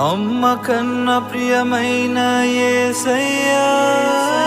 అమ్మ కన్న ప్రియమైన ఏసయ్యా.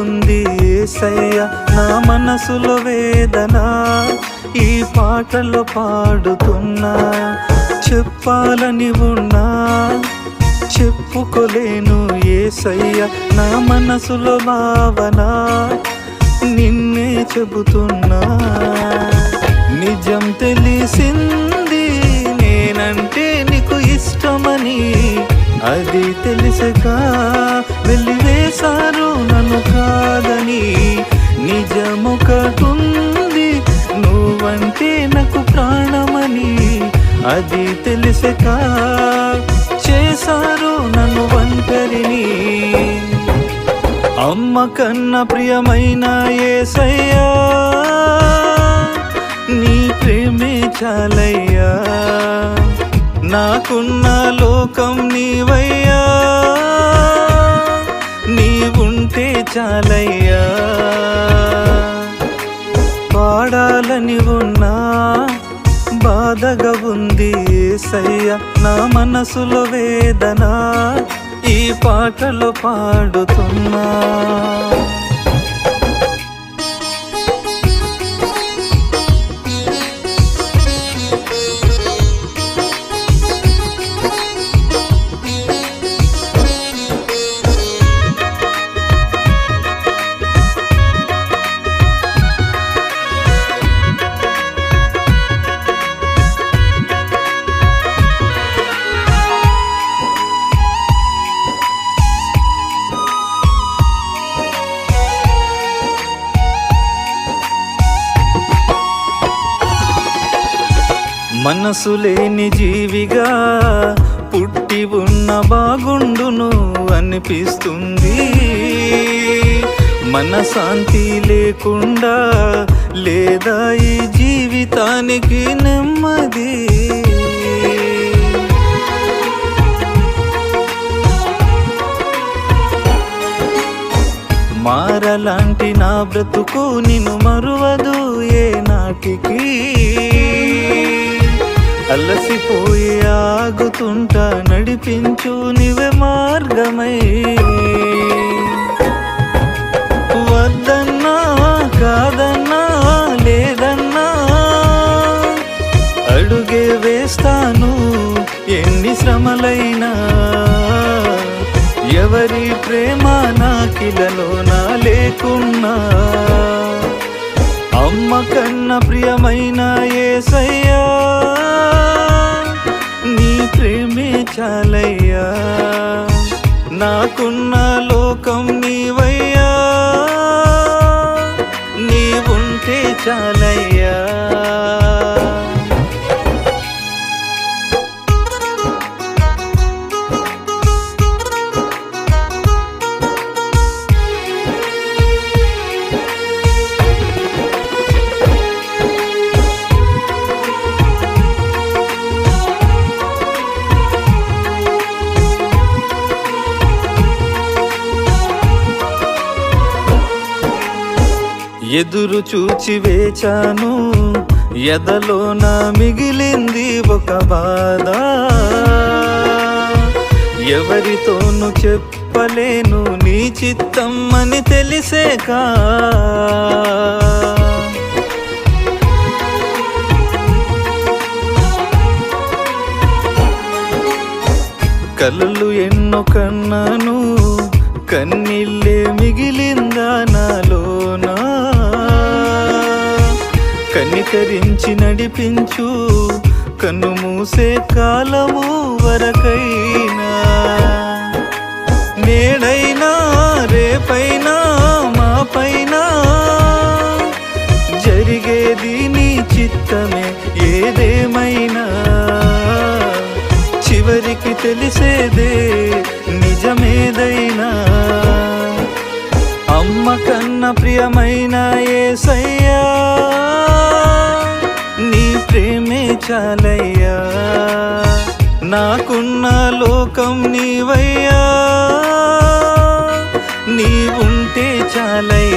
ఉంది ఏసయ్య నా మనసులో వేదన. ఈ పాటలో పాడుతున్నా చెప్పాలని ఉన్నా. చెప్పుకోలేను ఏసయ్య నా మనసులో భావన. నిన్నే చెబుతున్నా. నిజం తెలిసింది నేనంటే నీకు ఇష్టమని అది తెలిసగా వెలివేశారు నన్ను కాదని నిజముకటుంది. నువ్వంటే నాకు ప్రాణమని అది తెలిసక చేశారు నన్ను ఒంటరిని. అమ్మ కన్న ప్రియమైన ఏసయ్యా నీ ప్రేమే చాలయ్యా. నాకున్న లోకం నీవయ్యా. నీవుంటే చాలయ్యా. పాడాలని ఉన్నా బాధగా ఉంది ఏసయ్య. నా మనసులో వేదన ఈ పాటలో పాడుతున్నా. మనసు లేని జీవిగా పుట్టి ఉన్న బాగుండును అనిపిస్తుంది. మనశాంతి లేకుండా లేదా ఈ జీవితానికి నెమ్మది? మారలాంటి నా బ్రతుకు నిన్ను మరువదు ఏ నాటికి? అలసిపోయి ఆగుతుంటా నడిపించు నివే మార్గమై. వద్దన్నా కాదన్నా లేదన్నా అడుగే వేస్తాను ఎన్ని శ్రమలైనా. ఎవరి ప్రేమ నాకిలలో నా లేకున్నా. అమ్మ కన్న ప్రియమైన ఏసయ్యా నీ ప్రేమే చాలయ్యా. నాకున్నా ఎదురు చూచి వేచాను. ఎదలో నా మిగిలింది ఒక బాధ. ఎవరితోనూ చెప్పలేను నీ చిత్తం అని తెలిసేక. కలలు ఎన్నో కన్నాను. కన్నీళ్ళే మిగిలిందా నాలోనా? కనికరించి నడిపించు. కన్ను మూసే కాలము వరకైనా. నేడైనా రేపైనా మా పైన జరిగేది నీ చిత్తమే ఏదేమైనా. చివరికి తెలిసేదే నిజమేదైనా. అమ్మ కన్న ప్రియమైన ఏ సై చాలయ్యా. నాకున్న లోకం నీవయ్యా. నీవుంటే చాలయ్యా.